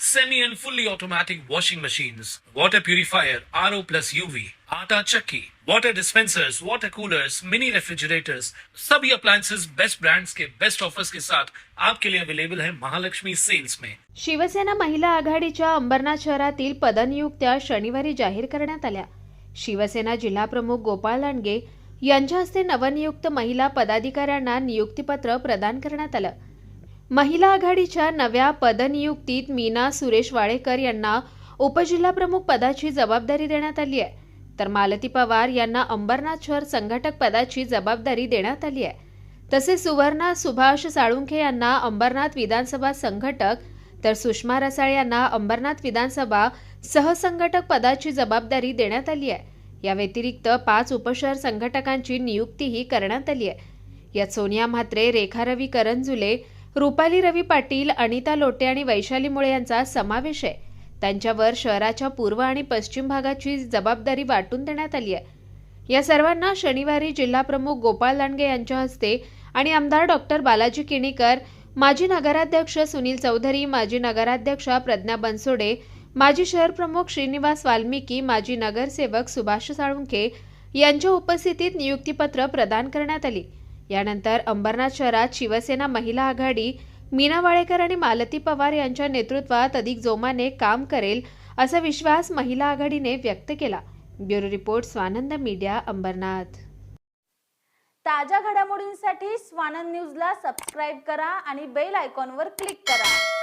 semi and fully automatic washing machines, water purifier, RO plus UV, आटा चक्की, water dispensers, water coolers, mini refrigerators, सभी appliances. Best brands के best offers के साथ आपके लिए अवेलेबल है महालक्ष्मी सेल्स में शिवसेना महिला आघाडीच्या अंबरनाथ शहरातील पदनियुक्त्या शनिवारी जाहीर करण्यात आल्या. शिवसेना जिल्हा प्रमुख गोपाळ लांडगे यांच्या हस्ते नवनियुक्त महिला पदाधिकाऱ्यांना नियुक्तीपत्र प्रदान करण्यात आलं. महिला आघाडीच्या नव्या पदनियुक्तीत मीना सुरेश वाळेकर यांना उपजिल्हाप्रमुख पदाची जबाबदारी देण्यात आली आहे. तर मालती पवार यांना अंबरनाथ शहर संघटक पदाची जबाबदारी देण्यात आली आहे. तसेच सुवर्णा सुभाष साळुंखे यांना अंबरनाथ विधानसभा संघटक तर सुषमा रसाळ यांना अंबरनाथ विधानसभा सहसंघटक पदाची जबाबदारी देण्यात आली आहे. या व्यतिरिक्त पाच उपशहर संघटकांची नियुक्तीही करण्यात आली आहे. यात सोनिया म्हात्रे रेखा रवी करंजुले रुपाली रवी पाटील अनिता लोटे आणि वैशाली मुळे यांचा समावेश आहे. त्यांच्यावर शहराच्या पूर्व आणि पश्चिम भागाची जबाबदारी वाटून देण्यात आली आहे. या सर्वांना शनिवारी जिल्हाप्रमुख गोपाळ लांडगे यांच्या हस्ते आणि आमदार डॉक्टर बालाजी किणीकर माजी नगराध्यक्ष सुनील चौधरी माजी नगराध्यक्षा प्रज्ञा बनसोडे माजी शहर प्रमुख श्रीनिवास वाल्मिकी माजी नगरसेवक सुभाष साळुंखे यांच्या उपस्थितीत नियुक्तीपत्र प्रदान करण्यात आली. यानंतर अंबरनाथ शहरात शिवसेना महिला आघाडी मीना वाळेकर आणि मालती पवार यांच्या नेतृत्वात अधिक जोमाने काम करेल असा विश्वास महिला आघाडीने व्यक्त केला. Bureau report Swanand media Ambarnath. ताज्या घडामोडींसाठी स्वानंद न्यूजला सबस्क्राईब करा आणि बेल आयकॉनवर क्लिक करा.